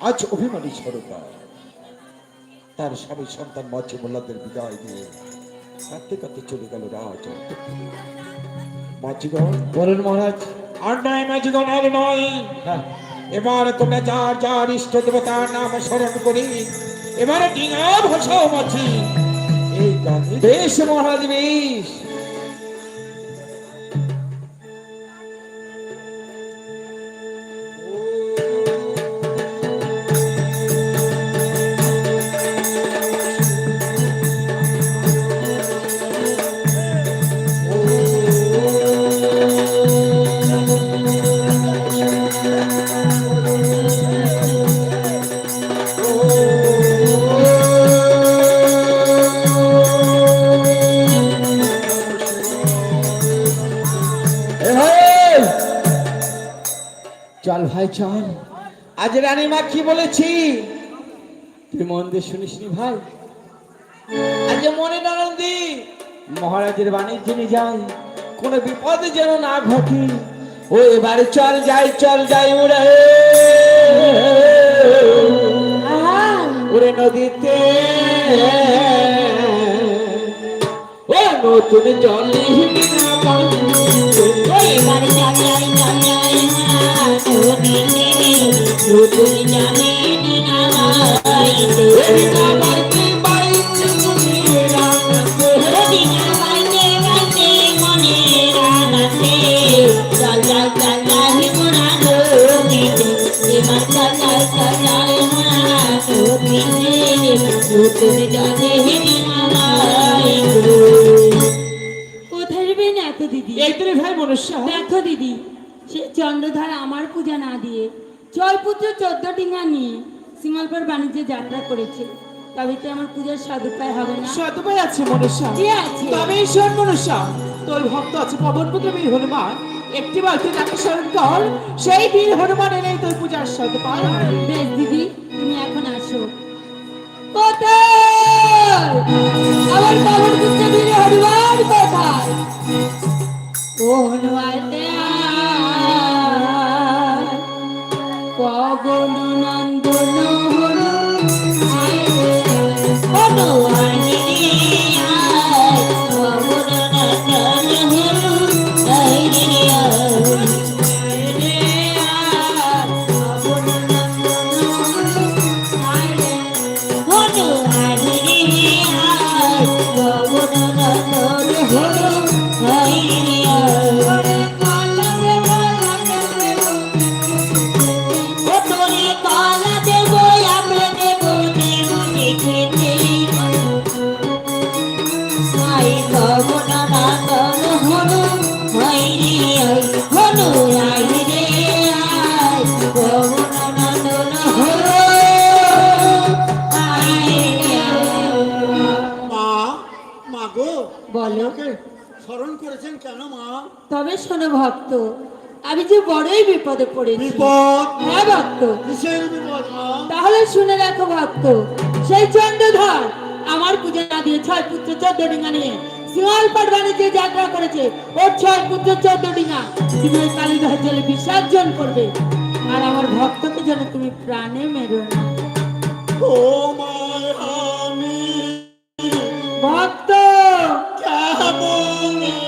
আজ অভিমানী সরকার। তার স্বামী সন্তান মাঝে মোল্লাদের বিদায় দিয়ে কাঁদতে কাঁদতে চলে গেল রাজ। মাঝিগণ বলুন মহারাজ আর নয় মাঝিগণ আর নয় হ্যাঁ। এবার তোমরা যার যার ইষ্ট দেবতার নাম স্মরণ করি এবারে ডিঙা ভাষাও মাছি এই গানে বেশ মহারাজ বেশ। চল ভাই চল। আজ রানীমা কি বলেছি তুই মন দিয়ে শুনিস নি ভাই? আজ মনে নরন্দি মহারাজের বাণীর জন্য যাই কোনো বিপদ যেন না ঘটি। ও এবারে চল যাই চল যাই উড়ে। ওরে নদীতে। নতুন জলে নতুন জানে দিনাবাইতে দিনাবাইতে তোরে দেখো দিদি সে চন্দ্রধার আমার পূজা না দিয়ে জয়পুত্র চোদ্দ ডিঙা নিয়ে সিমালপুর বাণিজ্যে যাত্রা করেছে। তবে তো আমার পূজার সদুপায় হবে না? সতপাই আছে মনুষ্য। আছে। তবে ঈশ্বর মনুষ্য তোর ভক্ত আছে পবনপুত্র বীর হনুমান। একটি বাক্যে যাকে স্মরণ কর সেই বীর হনুমান এনেই তোর পূজার সতপাই বেশ দিদি তুমি এখন আসো। কোথায়? ও হনুমান পবন নন্দন স্মরণ করেছেন কেন মা? তবে শোনো ভক্ত আমি যে বড়ই বিপদে পড়েছি। বিপদ? হ্যাঁ ভক্ত। কিসের বিপদ তাহলে শুনে রাখো ভক্ত সেই চন্দ্রধর আমার দিয়ে ছয় পুত্র চোদ্দ ডিঙা নিয়ে সিংহলপাট যে যাত্রা করেছে। ওর ছয় পুত্র চোদ্দ ডিঙা। তুমি ওই কালীঘাট জলে বিসর্জন করবে। আর আমার ভক্তকে যেন তুমি প্রাণে মেরো না। ভক্ত! কেমন